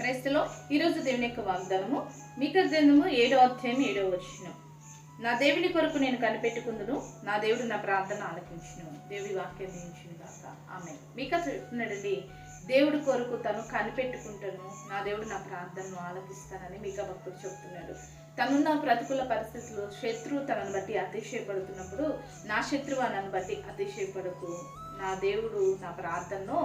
క్రైస్తలో ఈరోజు దేవుని యొక్క వాగ్దానము మీక గ్రంథము ఏడో అధ్యాయం ఏడో వచ్చిన నా దేవుని కొరకు నేను కనిపెట్టుకుందును నా దేవుడు నా ప్రార్థన ఆలకించును. దేవుడి వాక్యం దించిన కాక ఆమె మీక చెప్తున్నాడండి దేవుడి కొరకు తను కనిపెట్టుకుంటాను నా దేవుడు నా ప్రార్థనను ఆలకిస్తానని మీక భక్తుడు చెప్తున్నాడు. తనున్న ప్రతికూల పరిస్థితుల్లో శత్రువు తనను బట్టి అతిశయపడుతున్నప్పుడు నా శత్రువు నన్ను బట్టి అతిశయపడకు. నా దేవుడు నా ప్రార్థనను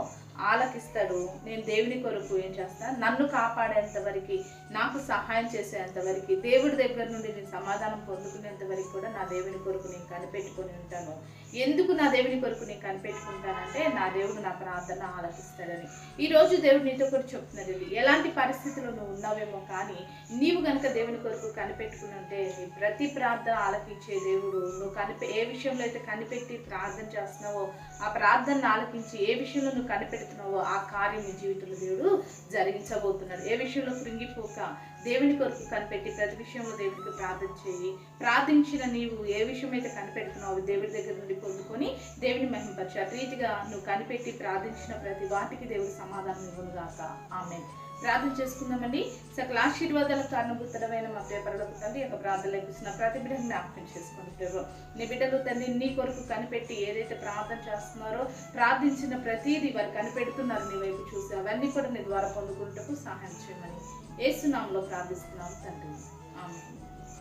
ఆలకిస్తాడు. నేను దేవుని కొరకు ఏం చేస్తాను నన్ను కాపాడేంత వరకు నాకు సహాయం చేసేంత వరకు దేవుడి దగ్గర నుండి నేను సమాధానం పొందుకునేంత వరకు కూడా నా దేవుని కొరకు నేను కనిపెట్టుకొని ఉంటాను. ఎందుకు నా దేవుని కొరకు నేను కనిపెట్టుకుంటానంటే నా దేవుడు నా ప్రార్థన ఆలకిస్తాడని. ఈ రోజు దేవుడు నీతో కూడా చెప్తున్నది ఎలాంటి పరిస్థితుల్లో నువ్వు ఉన్నావేమో కానీ నీవు కనుక దేవుని కొరకు కనిపెట్టుకునంటే ప్రతి ప్రార్థన ఆలకించే దేవుడు. నువ్వు కనిపె ఏ విషయంలో అయితే కనిపెట్టి ప్రార్థన చేస్తున్నావో ఆ ప్రార్థనను ఆలకించి ఏ విషయంలో నువ్వు కనిపెడుతున్నావో ఆ కార్యం నీ జీవితంలో దేవుడు జరిగించబోతున్నాడు. ఏ విషయంలో కృంగిపోక దేవుని కొరకు కనిపెట్టి ప్రతి విషయంలో దేవునికి ప్రార్థన చేయి. ప్రార్థించిన నీవు ఏ విషయం అయితే కనిపెడుతున్నావు దేవుడి దగ్గర నుండి పొందుకొని దేవుని మహింపరచు. అటు రీతిగా నువ్వు కనిపెట్టి ప్రార్థించిన ప్రతి వాటికి దేవుడు సమాధానం ఇవ్వనుగాక. ఆమె ప్రార్థన చేసుకుందామండి. సకల ఆశీర్వాదాల కారణభూతమైన మా పేపర్లకు తండ్రి యొక్క ప్రార్థన లభిస్తున్న ప్రతి బిడ్డను జ్ఞాపకం చేసుకుంటారు నీ బిడ్డలు తండ్రి నీ కొరకు కనిపెట్టి ఏదైతే ప్రార్థన చేస్తున్నారో ప్రార్థించిన ప్రతిదీ వారు కనిపెడుతున్నారు నీ వైపు చూసి అవన్నీ కూడా నీ ద్వారా పొందుకుంటకు సహాయం చేయమని. ఏసునామంలో ప్రార్థిస్తున్నాం తండ్రి. ఆమె